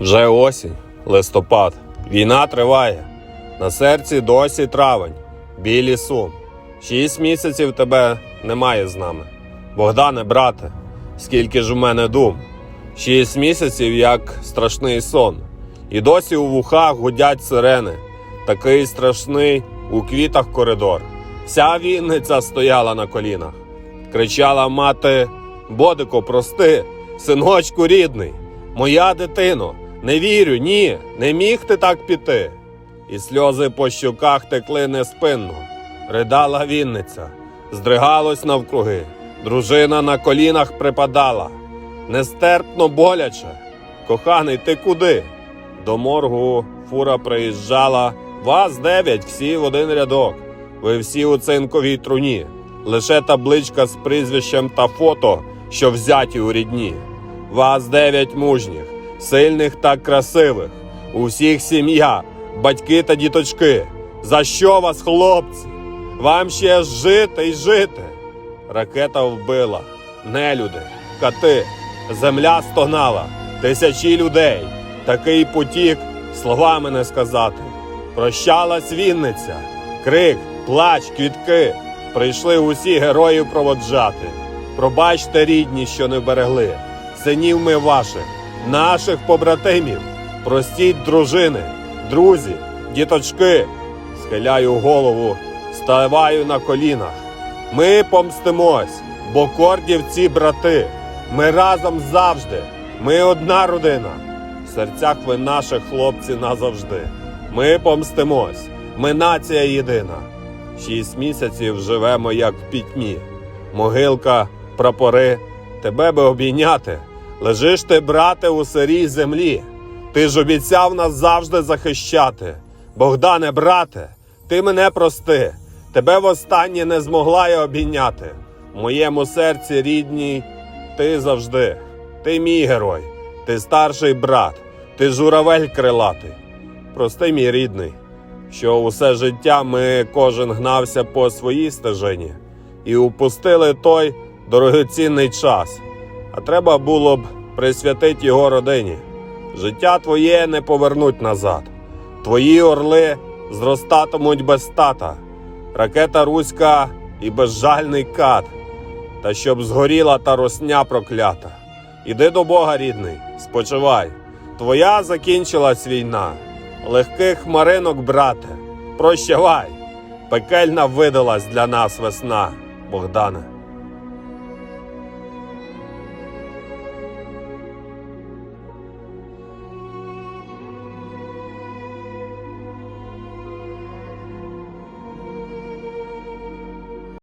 Вже осінь, листопад, війна триває. На серці досі травень, білі сум. Шість місяців тебе немає з нами. Богдане, брате, скільки ж у мене дум. Шість місяців, як страшний сон. І досі у вухах гудять сирени. Такий страшний у квітах коридор. Вся Вінниця стояла на колінах. Кричала мати: Бодико, прости, синочку рідний, моя дитино, не вірю, ні, не міг ти так піти. І сльози по щоках текли неспинно. Ридала Вінниця, здригалось навкруги, дружина на колінах припадала. Нестерпно боляче. Коханий, ти куди? До моргу фура приїжджала. Вас дев'ять, всі в один рядок. Ви всі у цинковій труні. Лише табличка з прізвищем та фото, що взяті у рідні. Вас дев'ять мужніх, сильних та красивих. У всіх сім'я, батьки та діточки. За що вас, хлопці? Вам ще жити й жити. Ракета вбила, нелюди, кати, земля стогнала, тисячі людей. Такий потік словами не сказати. Прощалась Вінниця, крик, плач, квітки. Прийшли усі героїв проводжати. Пробачте, рідні, що не берегли, синів ми ваших, наших побратимів. Простіть, дружини, друзі, діточки. Схиляю голову, ставаю на колінах. Ми помстимось, бо кордівці брати. Ми разом завжди. Ми одна родина. В серцях ви наших хлопці назавжди. Ми помстимось, ми нація єдина. Шість місяців живемо, як в пітьмі. Могилка, прапори, тебе би обійняти. Лежиш ти, брате, у сирій землі. Ти ж обіцяв нас завжди захищати. Богдане, брате, ти мене прости. Тебе востаннє не змогла я обійняти. В моєму серці рідній, ти завжди. Ти мій герой, ти старший брат, ти журавель крилатий. Прости, мій рідний, що усе життя ми кожен гнався по своїй стежині і упустили той дорогоцінний час. А треба було б присвятити його родині. Життя твоє не повернуть назад. Твої орли зростатимуть без тата, ракета руська і безжальний кат, та щоб згоріла та росня проклята. Іди до Бога, рідний, спочивай. Твоя закінчилась війна. Легких хмаринок, брате, прощавай. Пекельна видалась для нас весна, Богдане.